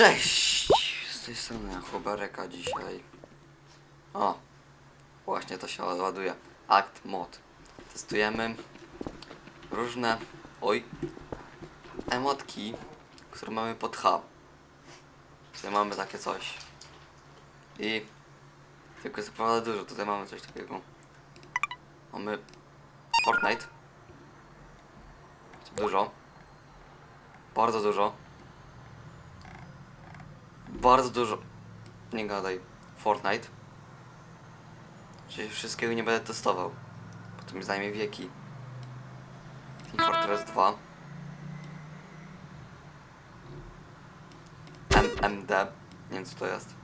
Cześć! Z tej strony Chobareka dzisiaj. O! Właśnie to się ładuje. Act mod. Testujemy różne... Oj! Emotki, które mamy pod H. Tutaj mamy takie coś. I... Tylko jest naprawdę dużo. Tutaj mamy coś takiego. Mamy... Fortnite. Dużo. Bardzo dużo. Bardzo dużo. Nie gadaj. Fortnite. Czyli wszystkiego nie będę testował. Bo to mi zajmie wieki. Team Fortress 2. MMD. Nie wiem co to jest.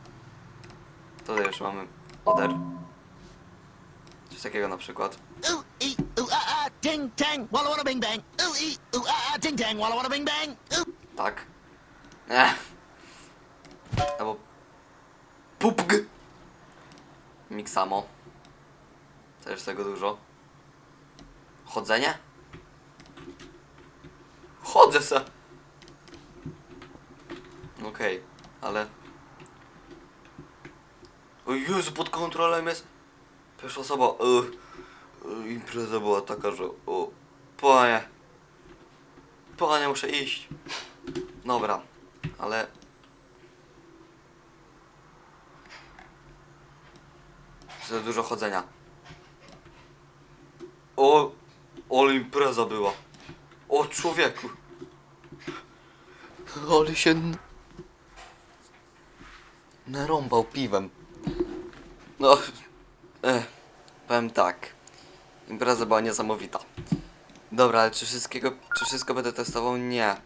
Tutaj już mamy Oder. Coś takiego na przykład. Tak. Ech. Albo PUBG. Miksamo. Też tego dużo. Chodzenie? Chodzę se. Okej, ale... O Jezu, pod kontrolą jest... Pierwsza osoba... Ugh, Impreza była taka, że... O, panie... Panie, muszę iść. Dobra, ale... Za dużo chodzenia. O, ale impreza była. O człowieku. Ale się... n- Narąbał piwem. No, eh, powiem tak. Impreza była niesamowita. Dobra, ale czy wszystkiego, czy wszystko będę testował? Nie.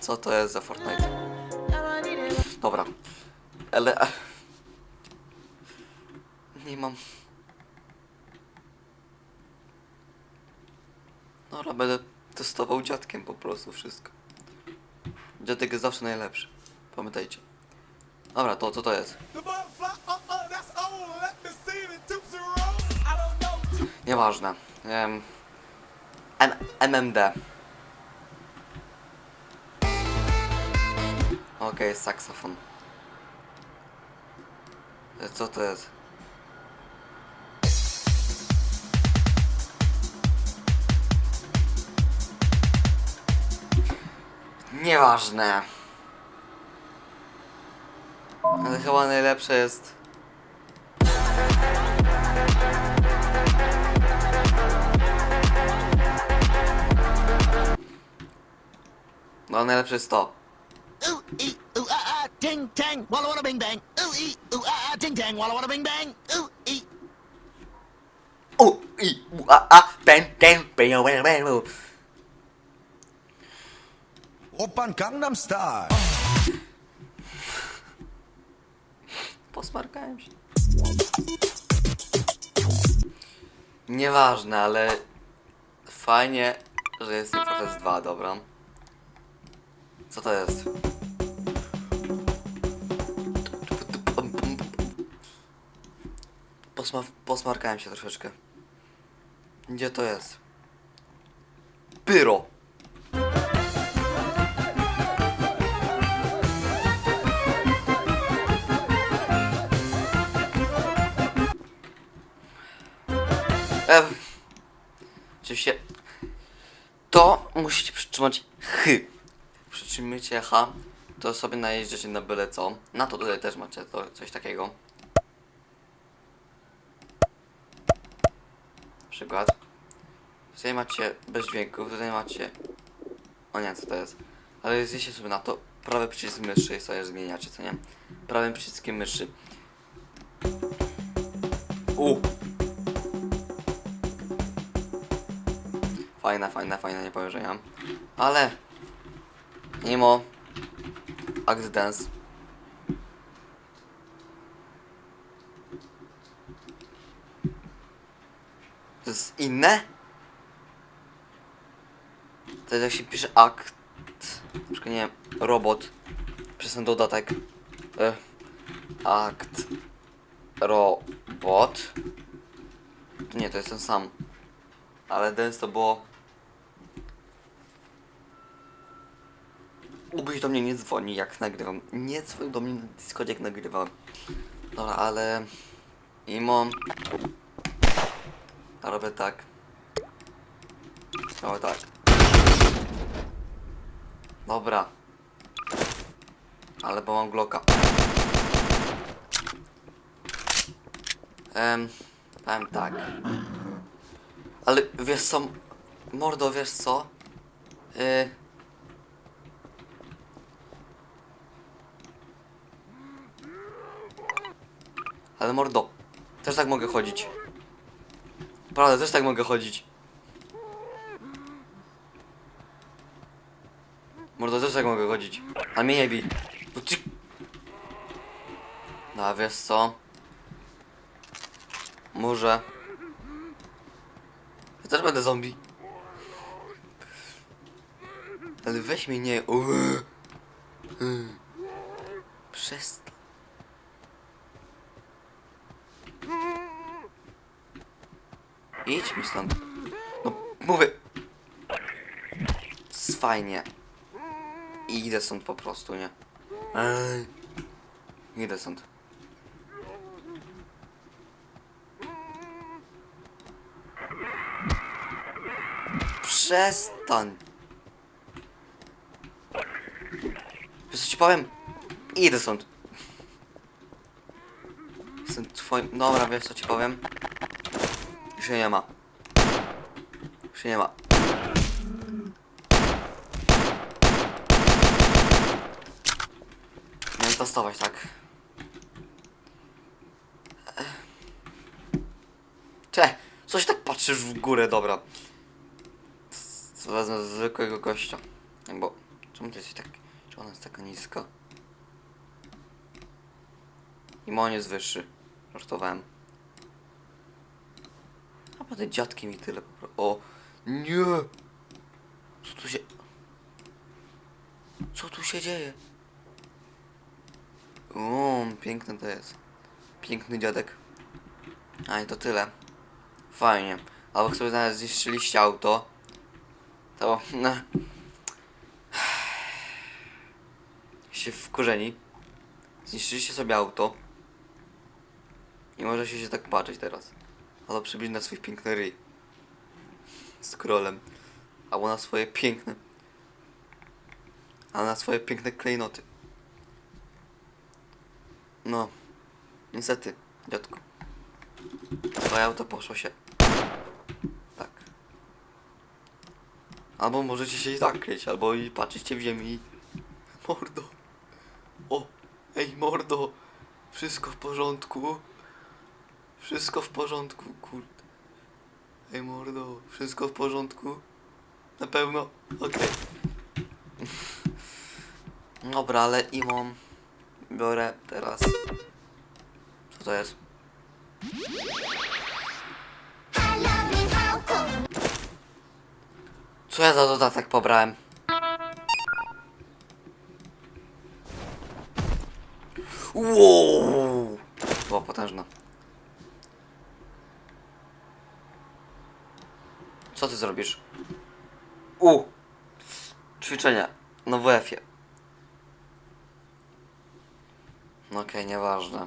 Co to jest za Fortnite? Dobra, ale... Nie mam... Dobra, będę testował dziadkiem po prostu wszystko. Dziadek jest zawsze najlepszy. Pamiętajcie. Dobra, to co to jest? Uh-uh. Nieważne. Um, M MMD. Okej, saksofon. E, Co to jest? Nieważne. Ale chyba najlepsze jest No najlepsze jest to. Ooh, ooh, ah, ah, ting, tang, walla walla bing bang. Ooh, ee, ooh, ah, ah, ting, tang, walla walla bing bang. Ooh, ee. U, i, u, a, a, bang, bang, bang, bang, bang, bang. Open Gangnam Style. Posmarkałem się. Nieważne, ale fajnie, że jest Fortress 2, dobra. Co to jest? Posma posmarkałem się troszeczkę. Gdzie to jest? Pyro! E, oczywiście to musicie przytrzymać H. Przytrzymujcie H, to sobie najeździecie na byle co. Na to tutaj też macie to, coś takiego. Na przykład. Tutaj macie bez dźwięków, tutaj macie... O nie, co to jest? Ale zjeście sobie na to prawy przycisk myszy i sobie zmieniacie, co nie? Prawym przyciskiem myszy. U. Fajna, fajna, fajna, nie powiem, że nie. Ale mimo Dance. To jest inne? To jest jak się pisze akt przykład nie wiem, robot. Przez ten dodatek. E, akt robot. Nie, to jest ten sam. Ale dance to było Ubyś do mnie nie dzwoni jak nagrywam. Nie dzwoń do mnie na Discordzie jak nagrywam. Dobra, ale... Imo... Robię tak. Robię tak. Dobra. Ale bo mam Glocka. Em, powiem tak. Ale wiesz co, mordo, wiesz co? Y... Ale mordo, też tak mogę chodzić. Prawda, też tak mogę chodzić. Mordo, też tak mogę chodzić. A mnie nie bij. No. No wiesz co? Może... Ja też będę zombie. Ale weź mnie nie... Uuu. Przestań. Idź mi stąd. No, mówię. Fajnie. I idę stąd po prostu, nie? Ej. Idę stąd. Przestań. Wiesz co ci powiem? Idę stąd. Jestem twoim... Dobra, wiesz co ci powiem? Się nie ma. Już się nie ma. Miałem testować, tak? Cze, coś tak patrzysz w górę, dobra. Co wezmę zwykłego gościa. Bo, czemu ty jesteś tak, czy ona jest taka niska? I on jest wyższy. Żartowałem. A potem dziadki mi tyle. O, nie! Co tu się... Co tu się dzieje? O, piękny to jest. Piękny dziadek. A i to tyle. Fajnie. Albo sobie zniszczyliście auto. To... No. się wkurzeni. Zniszczyliście sobie auto. I możecie się tak patrzeć teraz. Albo przybliż na swój piękny ryj. Z królem. Albo na swoje piękne. A na swoje piękne klejnoty. No. Niestety, dziadku. Twoje auto poszło się. Tak. Albo możecie się i tak kryć, albo i patrzycie w ziemi i... Mordo. O, ej mordo. Wszystko w porządku. Wszystko w porządku, kurde. Ej mordo, wszystko w porządku? Na pewno? Okej. Dobra, ale imom biorę teraz. Co to jest? Co ja za dodatek pobrałem? Wow! Było potężne. Co ty zrobisz? U! Ćwiczenia na WF-ie. No Okej, nieważne.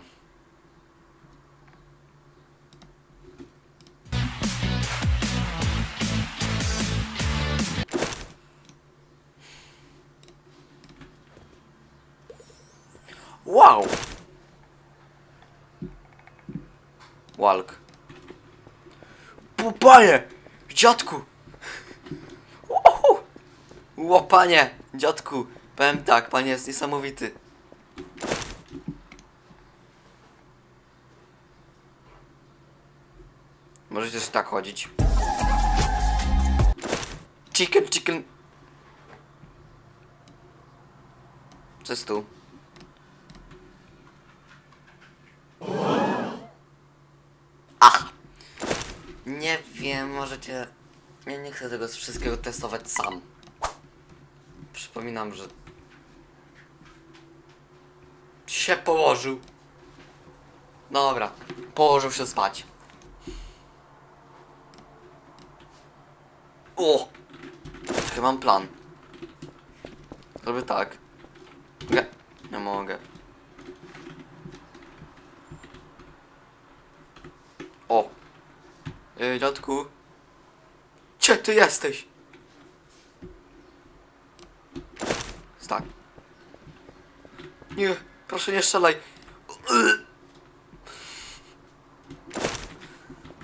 Wow! Walk. Pupanie! Dziadku! Uhu! Ło! Dziadku! Powiem tak, panie jest niesamowity. Możecie też tak chodzić. Chicken, chicken. Co jest tu? Nie możecie... Ja nie chcę tego wszystkiego testować sam. Przypominam, że... się położył. Dobra, położył się spać. O! Chyba mam plan. Zrobię tak. Nie, nie mogę. O! Ej, dziadku. Gdzie ty jesteś? Tak. Nie, proszę nie strzelaj.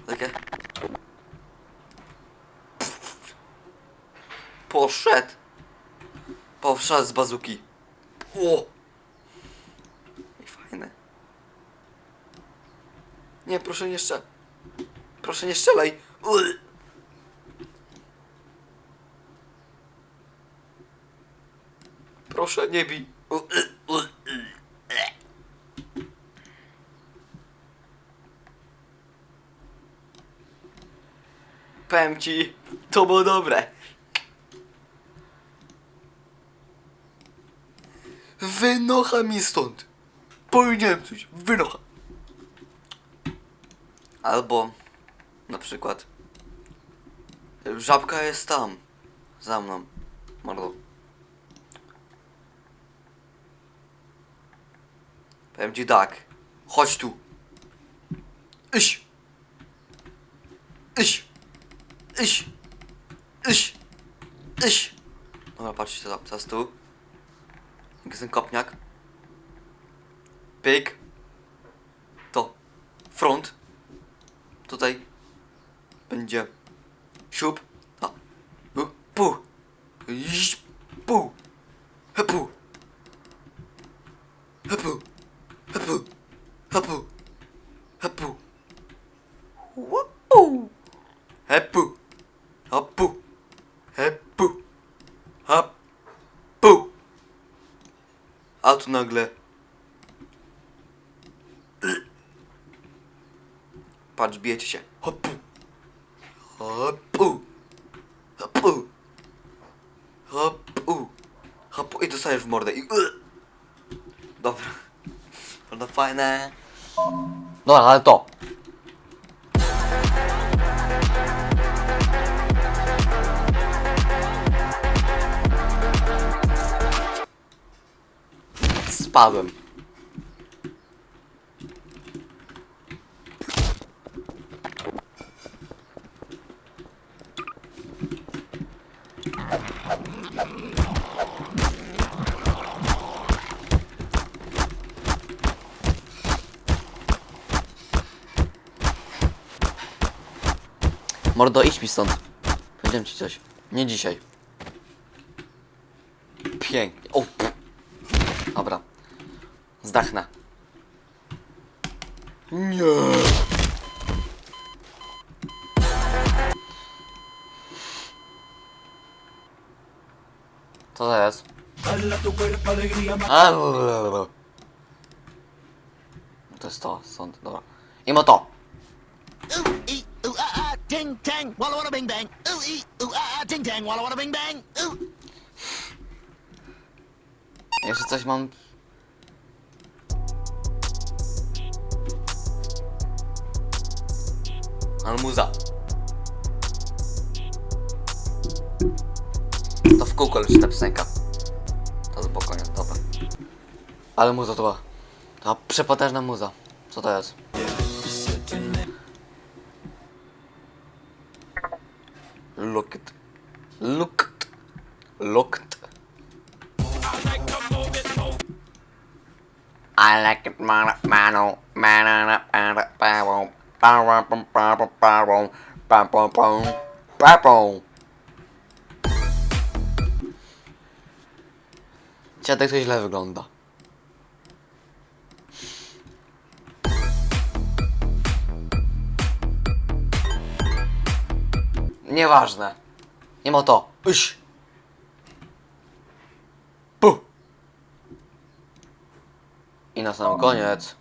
Takie. Poszedł. Poszedł z bazuki. O! Fajne. Nie, proszę nie strzelaj. Proszę nie strzelaj. Uy. Proszę nie bij. U- y- u- y. E. Powiem ci, to było dobre. Wynocha mi stąd. Powiedziałem coś. Wynocha. Albo na przykład Żabka jest tam. Za mną. Mordo. Powiem ci tak. Chodź tu. Iś. Iś. Iś. Iś. Iś. Dobra, patrzcie to teraz tu. Jak ten kopniak. Pyk. To. Front. Tutaj. Będzie. Siup. A. Pu. Iś. Pu. Hepu. Hepu. Hepu. Hepu. Hepu. Łupu. Hepu. Hapu. Hepu. Hapu. A tu nagle. Patrz, bijecie się. Hapu. Hapu. Hapu. Hapu. Hapu. I dostajesz w mordę. I... Dobra. Prawda fajne. Dobra, ale to. Spadłem. Mordo, idź mi stąd. Powiedziałem ci coś. Nie dzisiaj. Pięknie. O! pff. Dobra. Zdachnę. Nie. To jest? A, To jest to, stąd, dobra. Imo to. Ooh, ee, ooh, ah, ah, ting tang, walla walla bing bang. Ooh, ee, ooh, ah, ah, ting tang, walla walla bing bang. Ooh. Jeszcze coś mam. Almuza. Kółko leci ta piosenka. To spokojnie, dobra. Ale muza to była. Ta przepotężna muza. Co to jest? Look it. Look it. Look it. I like it, man, mano, man, man, pam, pam, pam, pam, pam, pam, pam, pam, pam. Dziadek to źle wygląda. Nieważne. Nie ma to. Iś. Puh. I na sam koniec.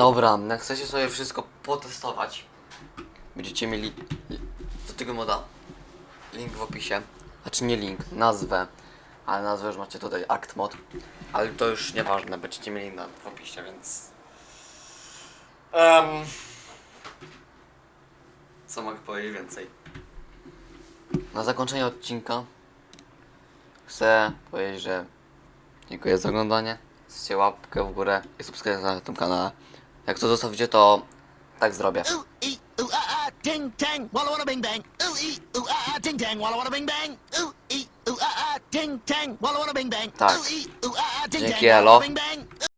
Dobra, jak chcecie sobie wszystko potestować, będziecie mieli do tego moda link w opisie. Znaczy nie link, nazwę, ale nazwę już macie tutaj Act Mod. Ale to już nieważne, będziecie mieli na, w opisie, więc Um, co mogę powiedzieć więcej? Na zakończenie odcinka chcę powiedzieć, że dziękuję za oglądanie. Zostawcie łapkę w górę i subskrypcję na tym kanale. Jak to zostawicie, to tak zrobię. Ooh, ee, ooh, ah, ah, ting tang, walla walla bing bang. Ooh, ee, ooh, ah, ah, ting tang, walla walla bing bang. Ooh, ee, ooh, ah, ah, ting tang, walla walla bing bang. Tak. Ooh, ee, ooh, ah, ah, ting Dzięki, walla elo. walla bing bang.